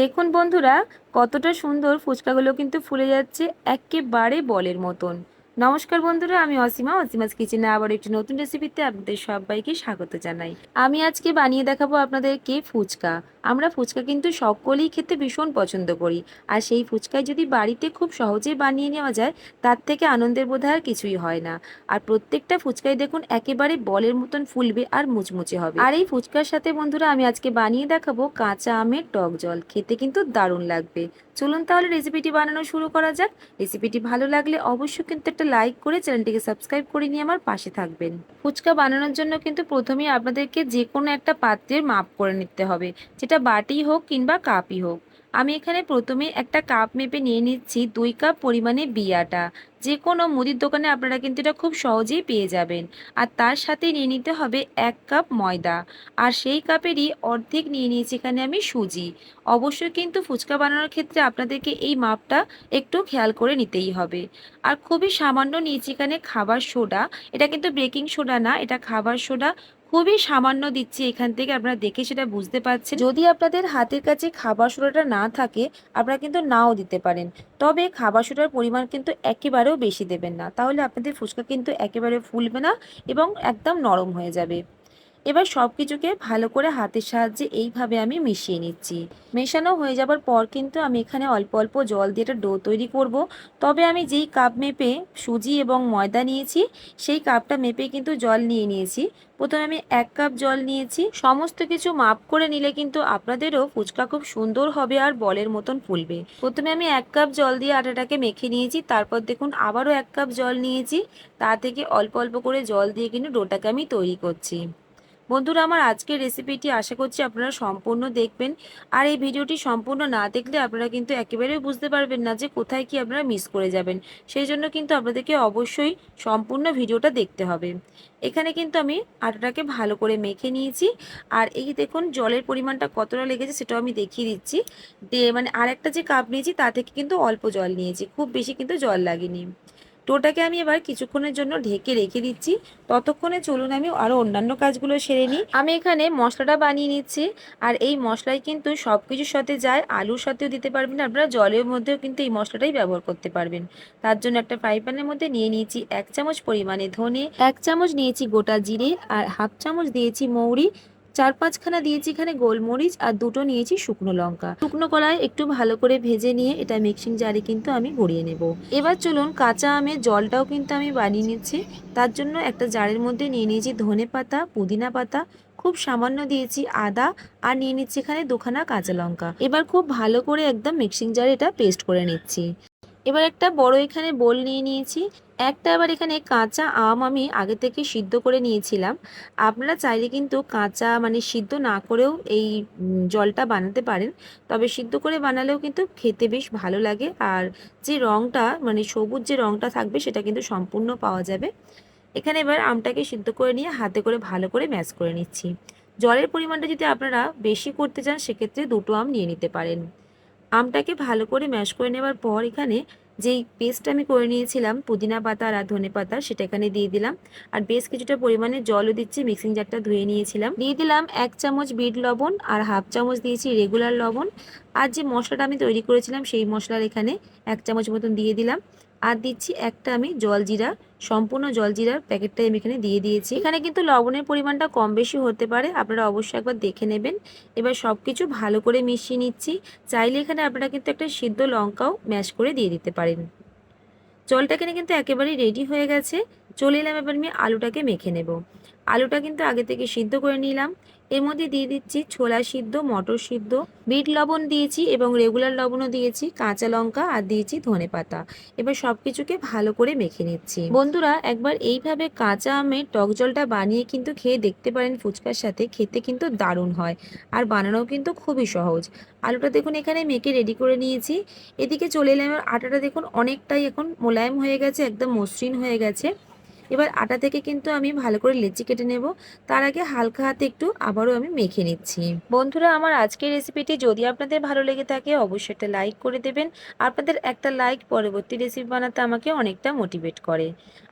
দেখুন বন্ধুরা, কতটা সুন্দর ফুচকাগুলো কিন্তু ফুলে যাচ্ছে একেবারে বলের মতন। নমস্কার বন্ধুরা, আমি অসীমা, অসীমাস কিচেনে আবার একটি নতুন রেসিপিতে আপনাদের সবাইকে স্বাগত জানাই। আমি আজকে বানিয়ে দেখাবো আপনাদেরকে ফুচকা। আমরা ফুচকা কিন্তু সকলেই খেতে ভীষণ পছন্দ করি। আর সেই ফুচকায় যদি বাড়িতে খুব সহজেই বানিয়ে নেওয়া যায়, তার থেকে আনন্দের বোধ আর কিছুই হয় না। আর প্রত্যেকটা ফুচকায় দেখুন একেবারে বলের মতন ফুলবে আর মুচমুচে হবে। আর এই ফুচকার সাথে বন্ধুরা আমি আজকে বানিয়ে দেখাবো কাঁচা আমের টক জল। খেতে কিন্তু দারুণ লাগবে। চলুন তাহলে রেসিপিটি বানানো শুরু করা যাক। রেসিপিটি ভালো লাগলে অবশ্যই কিন্তু একটা লাইক করে চ্যানেলটিকে সাবস্ক্রাইব করে নিয়ে আমার পাশে থাকবেন। ফুচকা বানানোর জন্য কিন্তু প্রথমেই আপনাদেরকে যে কোনো একটা পাত্রের মাপ করে নিতে হবে। যেটা বাটি হোক কিংবা কাপই হোক। আমি এখানে প্রথমে একটা কাপ মেপে নিয়ে নিচ্ছি দুই কাপ পরিমাণে বিয়াটা। যে কোনো মুদির দোকানে আপনারা কিন্তু এটা খুব সহজেই পেয়ে যাবেন। আর তার সাথে নিয়ে নিতে হবে এক কাপ ময়দা। আর সেই কাপেরই অর্ধেক নিয়ে নিয়েছি এখানে আমি সুজি। অবশ্যই কিন্তু ফুচকা বানানোর ক্ষেত্রে আপনাদেরকে এই মাপটা একটু খেয়াল করে নিতেই হবে। আর খুবই সামান্য নিয়েছি এখানে খাবার সোডা। এটা কিন্তু বেকিং সোডা না, এটা খাবার সোডা খুবই সামান্য দিচ্ছি এখান থেকে, আপনারা দেখে সেটা বুঝতে পারছেন। যদি আপনাদের হাতের কাছে খাবার সোডাটা না থাকে, আপনারা কিন্তু নাও দিতে পারেন। তবে খাবার সোডার পরিমাণ কিন্তু একেবারেও বেশি দেবেন না। তাহলে আপনাদের ফুচকা কিন্তু একেবারে ফুলবে না এবং একদম নরম হয়ে যাবে। এবার সব কিছুকে ভালো করে হাতের সাহায্যে এইভাবে আমি মিশিয়ে নিচ্ছি। মেশানো হয়ে যাবার পর কিন্তু আমি এখানে অল্প অল্প জল দিয়ে একটা ডো তৈরি করব। তবে আমি যেই কাপ মেপে সুজি এবং ময়দা নিয়েছি, সেই কাপটা মেপে কিন্তু জল নিয়ে নিয়েছি। প্রথমে আমি এক কাপ জল নিয়েছি। সমস্ত কিছু মাপ করে নিলে কিন্তু আপনাদেরও ফুচকা খুব সুন্দর হবে আর বলের মতন ফুলবে। প্রথমে আমি এক কাপ জল দিয়ে আটাটাকে মেখে নিয়েছি। তারপর দেখুন আবারও এক কাপ জল নিয়েছি। তা থেকে অল্প অল্প করে জল দিয়ে কিন্তু ডোটাকে আমি তৈরি করছি। বন্ধুরা, আমার আজকের রেসিপিটি আশা করছি আপনারা সম্পূর্ণ দেখবেন। আর এই ভিডিওটি সম্পূর্ণ না দেখলে আপনারা কিন্তু একেবারেই বুঝতে পারবেন না যে কোথায় কি আপনারা মিস করে যাবেন। সেই জন্য কিন্তু আপনাদেরকে অবশ্যই সম্পূর্ণ ভিডিওটা দেখতে হবে। এখানে কিন্তু আমি আটাটাকে ভালো করে মেখে নিয়েছি। আর এই দেখুন, জলের পরিমাণটা কতটা লেগেছে সেটাও আমি দেখিয়ে দিচ্ছি। মানে আরেকটা যে কাপ নিয়েছি, তা থেকে কিন্তু অল্প জল নিয়েছি। খুব বেশি কিন্তু জল লাগেনি। টোটাকে আমি এবার কিছুক্ষণের জন্য ঢেকে রেখে দিচ্ছি। ততক্ষণে চলুন আমি আরও অন্যান্য কাজগুলো সেরে নিই। আমি এখানে মশলাটা বানিয়ে নিচ্ছি। আর এই মশলাই কিন্তু সব কিছুর সাথে যায়, আলুর সাথেও দিতে পারবেন, আপনারা জলের মধ্যেও কিন্তু এই মশলাটাই ব্যবহার করতে পারবেন। তার জন্য একটা ফ্রাই প্যানের মধ্যে নিয়ে নিয়েছি এক চামচ পরিমাণে ধনে, এক চামচ নিয়েছি গোটা জিরে, আর হাফ চামচ দিয়েছি মৌরি চার পাঁচখানা দিয়েছি এখানে গোলমরিচ আর দুটো নিয়েছি শুকনো লঙ্কা। শুকনো কলায় একটু ভালো করে ভেজে নিয়ে এটা মিক্সিং জারে কিন্তু আমি গড়িয়ে নেব। এবার চলুন কাঁচা আমের জলটাও কিন্তু আমি বানিয়ে নিচ্ছি। তার জন্য একটা জারের মধ্যে নিয়ে নিয়েছি ধনে পাতা, পুদিনা পাতা, খুব সামান্য দিয়েছি আদা আর নিয়ে নিচ্ছি এখানে দুখানা কাঁচা লঙ্কা। এবার খুব ভালো করে একদম মিক্সিং জারে এটা পেস্ট করে নিচ্ছি। এবার একটা বড় এখানে বোল নিয়ে নিয়েছি। একটা আবার এখানে কাঁচা আম আমি আগে থেকে সিদ্ধ করে নিয়েছিলাম। আপনারা চাইলে কিন্তু কাঁচা মানে সিদ্ধ না করেও এই জলটা বানাতে পারেন। তবে সিদ্ধ করে বানালেও কিন্তু খেতে বেশ ভালো লাগে। আর যে রঙটা মানে সবুজ যে রঙটা থাকবে সেটা কিন্তু সম্পূর্ণ পাওয়া যাবে। এখানে এবার আমটাকে সিদ্ধ করে নিয়ে হাতে করে ভালো করে ম্যাশ করে নিচ্ছি। জলের পরিমাণটা যদি আপনারা বেশি করতে চান সেক্ষেত্রে দুটো আম নিয়ে নিতে পারেন। আমটাকে ভালো করে ম্যাশ করে নেওয়ার পর এখানে যেই পেস্ট আমি করে নিয়েছিলাম, পুদিনা পাতা আর ধনে পাতা, সেটা এখানে দিয়ে দিলাম। আর বেশ কিছুটা পরিমাণে জলও দিচ্ছি মিক্সিং জারটা ধুয়ে নিয়েছিলাম। দিয়ে দিলাম এক চামচ বিট লবণ আর হাফ চামচ দিয়েছি রেগুলার লবণ। আর যে মশলাটা আমি তৈরি করেছিলাম, সেই মশলার এখানে এক চামচ মতন দিয়ে দিলাম। আর দিচ্ছি একটা আমি জলজিরা সম্পূর্ণ জলজিরার প্যাকেটটাই আমি এখানে দিয়ে দিয়েছি। এখানে কিন্তু লবণের পরিমাণটা কম বেশি হতে পারে, আপনারা অবশ্যই একবার দেখে নেবেন। এবার সব কিছু ভালো করে মিশিয়ে নিচ্ছি, চাইলে এখানে আপনারা কিন্তু একটা সিদ্ধ লঙ্কাও ম্যাশ করে দিয়ে দিতে পারেন। জলটা এখানে কিন্তু একেবারেই রেডি হয়ে গেছে। চলে এলাম এবার আমি আলুটাকে মেখে নেব। আলুটা কিন্তু আগে থেকে সিদ্ধ করে নিলাম। এর মধ্যে দিয়ে দিচ্ছি ছোলা সিদ্ধ, মটর সিদ্ধ, বিট লবণ দিয়েছি এবং রেগুলার লবণও দিয়েছি, কাঁচা লঙ্কা আর দিয়েছি ধনে পাতা। এবার সব কিছুকে ভালো করে মেখে নিচ্ছি। বন্ধুরা, একবার এইভাবে কাঁচা আমের টক জলটা বানিয়ে কিন্তু খেয়ে দেখতে পারেন ফুচকার সাথে, খেতে কিন্তু দারুণ হয় আর বানানোও কিন্তু খুবই সহজ। আলুটা দেখুন এখানে মেখে রেডি করে নিয়েছি। এদিকে চলে এলাম আটাটা দেখুন অনেকটাই এখন মোলায়েম হয়ে গেছে, একদম মসৃণ হয়ে গেছে। এবার আটা থেকে কিন্তু আমি ভালো করে লেচি কেটে নেব। তার আগে হালকা হাতে একটু আবারও আমি মেখে নিচ্ছি। বন্ধুরা, আমার আজকের রেসিপিটি যদি আপনাদের ভালো লেগে থাকে, অবশ্যই একটা লাইক করে দেবেন। আপনাদের একটা লাইক পরবর্তী রেসিপি বানাতে আমাকে অনেকটা মোটিভেট করে।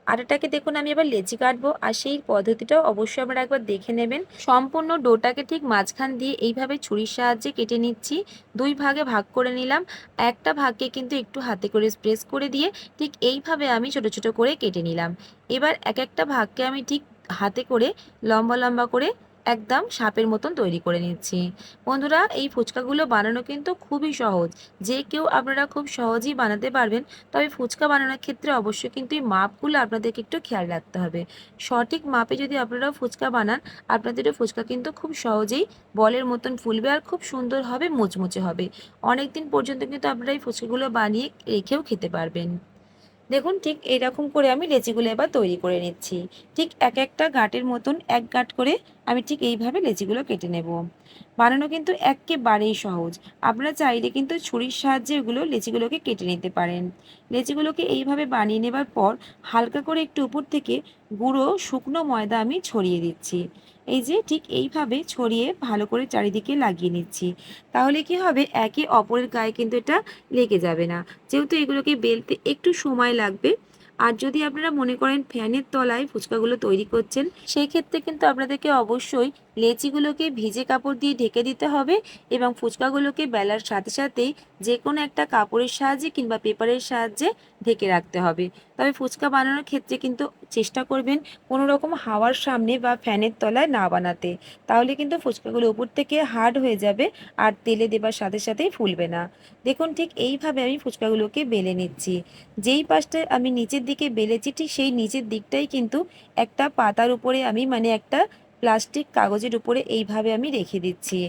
আটাটাকে দেখুন, আমি এবার লেচি কাটবো আর সেই পদ্ধতিটাও অবশ্যই আপনারা একবার দেখে নেবেন। সম্পূর্ণ ডোটাকে ঠিক মাঝখান দিয়ে এইভাবে ছুরির সাহায্যে কেটে নিচ্ছি। দুই ভাগে ভাগ করে নিলাম। একটা ভাগকে কিন্তু একটু হাতে করে প্রেস করে দিয়ে ঠিক এইভাবে আমি ছোট ছোট করে কেটে নিলাম। এবার এক একটা ভাগকে আমি ঠিক হাতে করে লম্বা লম্বা করে একদম সাপের মতন তৈরি করে নিচ্ছি। বন্ধুরা, এই ফুচকাগুলো বানানো কিন্তু খুবই সহজ। যে কেউ আপনারা খুব সহজেই বানাতে পারবেন, তবে ফুচকা বানানোর ক্ষেত্রে অবশ্যই কিন্তু এই মাপগুলো আপনাদেরকে একটু খেয়াল রাখতে হবে। সঠিক মাপে যদি আপনারা ফুচকা বানান, আপনাদেরও ফুচকা কিন্তু খুব সহজেই বলের মতন ফুলবে আর খুব সুন্দর হবে, মুচমুচে হবে। অনেক দিন পর্যন্ত কিন্তু আপনারা এই ফুচকাগুলো বানিয়ে রেখেও খেতে পারবেন। দেখুন ঠিক এইরকম করে আমি লেচিগুলো এবার তৈরি করে নিচ্ছি। ঠিক এক একটা গাঁটের মতন এক গাঁট করে আমি ঠিক এইভাবে লেচিগুলো কেটে নেব। বানানো কিন্তু একেবারেই সহজ। আপনারা চাইলে কিন্তু ছুরির সাহায্যে এগুলো লেচিগুলোকে কেটে নিতে পারেন। লেচিগুলোকে এইভাবে বানিয়ে নেবার পর হালকা করে একটু উপর থেকে গুঁড়ো, শুকনো ময়দা আমি ছড়িয়ে দিচ্ছি। এই যে ঠিক এইভাবে ছড়িয়ে ভালো করে চারিদিকে লাগিয়ে নিচ্ছি। তাহলে কি হবে? একে অপরের গায়ে কিন্তু এটা লেগে যাবে না। যেহেতু এগুলোকে বেলতে একটু সময় লাগবে। আর যদি আপনারা মনে করেন ফ্যানের তলায় ফুচকাগুলো তৈরি করছেন সেই ক্ষেত্রে কিন্তু আপনাদেরকে অবশ্যই লেচিগুলোকে ভিজে কাপড় দিয়ে ঢেকে দিতে হবে এবং ফুচকাগুলোকে বেলার সাথে সাথেই যে কোনো একটা কাপড়ের সাহায্যে কিংবা পেপারের সাহায্যে ঢেকে রাখতে হবে। তবে ফুচকা বানানোর ক্ষেত্রে কিন্তু চেষ্টা করবেন কোনো রকম হাওয়ার সামনে বা ফ্যানের তলায় না বানাতে। তাহলে কিন্তু ফুচকাগুলো উপর থেকে হার্ড হয়ে যাবে আর তেলে দেবার সাথে সাথেই ফুলবে না। দেখুন ঠিক এইভাবে আমি ফুচকাগুলোকে বেলে নিচ্ছি। যেই পাশটা আমি নিচের দিকে বেলেছি ঠিক সেই নিচের দিকটাই কিন্তু একটা পাতার উপরে আমি মানে একটা প্লাস্টিক কাগজের উপরে এইভাবে আমি রেখে দিচ্ছি।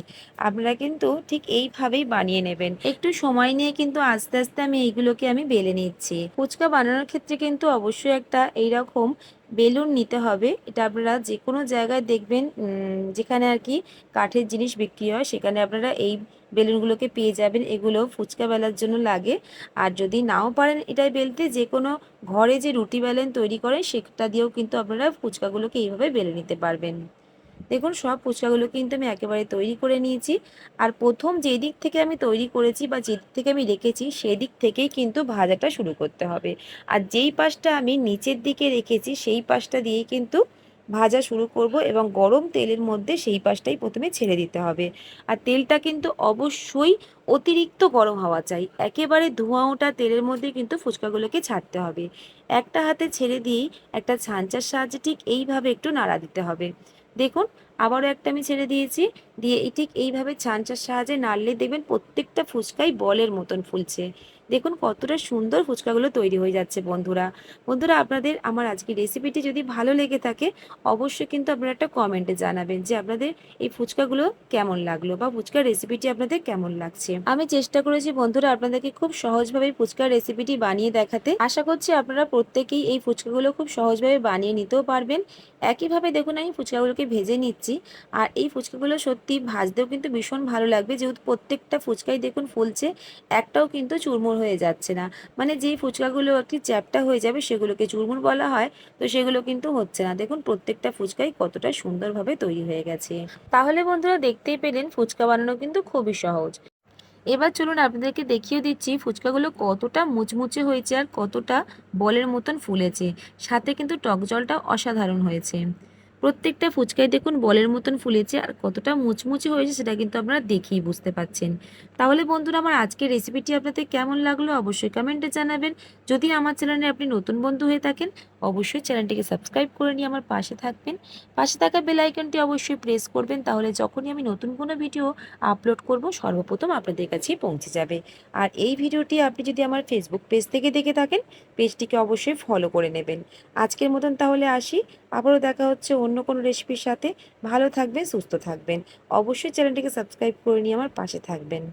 আপনারা কিন্তু ঠিক এইভাবেই বানিয়ে নেবেন। একটু সময় নিয়ে কিন্তু আস্তে আস্তে আমি এইগুলোকে আমি বেলে নিচ্ছি। ফুচকা বানানোর ক্ষেত্রে কিন্তু অবশ্যই একটা এইরকম বেলুন নিতে হবে। এটা আপনারা যে কোনো জায়গায় দেখবেন যেখানে আর কি কাঠের জিনিস বিক্রি হয়, সেখানে আপনারা এই বেলুনগুলোকে পেয়ে যাবেন। এগুলো ফুচকা বেলার জন্য লাগে। আর যদি নাও পারেন এটাই বেলতে যে কোনো ঘরে যে রুটি বেলেন তৈরি করেন, সেটা দিয়েও কিন্তু আপনারা ফুচকাগুলোকে এইভাবে বেলে নিতে পারবেন। দেখুন, সব ফুচকাগুলো কিন্তু আমি একেবারে তৈরি করে নিয়েছি। আর প্রথম যে দিক থেকে আমি তৈরি করেছি বা যে দিক থেকে আমি রেখেছি, সেই দিক থেকেই কিন্তু ভাজাটা শুরু করতে হবে। আর যেই পাশটা আমি নিচের দিকে রেখেছি, সেই পাশটা দিয়েই কিন্তু ভাজা শুরু করব এবং গরম তেলের মধ্যে সেই পাশটাই প্রথমে ছেড়ে দিতে হবে। আর তেলটা কিন্তু অবশ্যই অতিরিক্ত গরম হওয়া চাই। একেবারে ধোঁয়া ওঠা তেলের মধ্যে কিন্তু ফুচকাগুলোকে ছাড়তে হবে। একটা হাতে ছেড়ে দিয়েই একটা ছাঁচার সাহায্যে ঠিক এইভাবে একটু নাড়া দিতে হবে। দেখুন, আবারও একটা আমি ছেড়ে দিয়েছি। দিয়ে ঠিক এইভাবে ছাঁচার সাহায্যে নাড়লে দেখবেন প্রত্যেকটা ফুচকাই বলের মতন ফুলছে। দেখুন কতটা সুন্দর ফুচকাগুলো তৈরি হয়ে যাচ্ছে বন্ধুরা। বন্ধুরা, আপনাদের আমার আজকের রেসিপিটি যদি ভালো লেগে থাকে, অবশ্যই কিন্তু আপনারা একটা কমেন্টে জানাবেন যে আপনাদের এই ফুচকাগুলো কেমন লাগল বা ফুচকার রেসিপিটি আপনাদের কেমন লাগছে। আমি চেষ্টা করেছি বন্ধুরা আপনাদেরকে খুব সহজভাবে ফুচকার রেসিপিটি বানিয়ে দেখাতে। আশা করছি আপনারা প্রত্যেকেই এই ফুচকাগুলো খুব সহজভাবে বানিয়ে নিতেও পারবেন। একইভাবে দেখুন, আমি ফুচকাগুলোকে ভেজে নিচ্ছি। আর এই ফুচকাগুলো সত্যি ভাজতেও কিন্তু ভীষণ ভালো লাগবে। যেহেতু প্রত্যেকটা ফুচকাই দেখুন ফুলছে, একটাও কিন্তু চুরমুর হয়ে যাচ্ছে না। মানে যেই ফুচকাগুলো একটি চ্যাপটা হয়ে যাবে সেগুলোকে চুরমুর বলা হয়, তো সেগুলো কিন্তু হচ্ছে না। দেখুন, প্রত্যেকটা ফুচকাই কতটা সুন্দরভাবে তৈরি হয়ে গেছে। তাহলে বন্ধুরা দেখতেই পেলেন, ফুচকা বানানো কিন্তু খুবই সহজ। এবার চলুন আপনাদেরকে দেখিয়ে দিচ্ছি ফুচকাগুলো কতটা মুচমুচে হয়েছে আর কতটা বলের মতন ফুলেছে। সাথে কিন্তু টক জলটা অসাধারণ হয়েছে। প্রত্যেকটা ফুচকাই দেখুন বলের মতন ফুলেছে আর কতটা মুচমুচে হয়েছে সেটা কিন্তু আপনারা দেখেই বুঝতে পাচ্ছেন। তাহলে বন্ধুরা, আমার আজকের রেসিপিটি আপনাদের কেমন লাগল অবশ্যই কমেন্টে জানাবেন। যদি আমার চ্যানেলে আপনি নতুন বন্ধু হয়ে থাকেন, অবশ্যই চ্যানেলটিকে সাবস্ক্রাইব করে নিয়ে আমার পাশে থাকবেন। পাশে থাকা বেল আইকনটি অবশ্যই প্রেস করবেন, তাহলে যখনই আমি নতুন কোনো ভিডিও আপলোড করব, সর্বপ্রথম আপনাদের কাছেই পৌঁছে যাবে। আর এই ভিডিওটি আপনি যদি আমার ফেসবুক পেজ থেকে দেখে থাকেন পেজটিকে অবশ্যই ফলো করে নেবেন। আজকের মতন তাহলে আসি। আবারও দেখা হচ্ছে অন্য কোনো রেসিপির সাথে। ভালো থাকবেন, সুস্থ থাকবেন। অবশ্যই চ্যানেলটিকে সাবস্ক্রাইব করে নিয়ে আমার পাশে থাকবেন।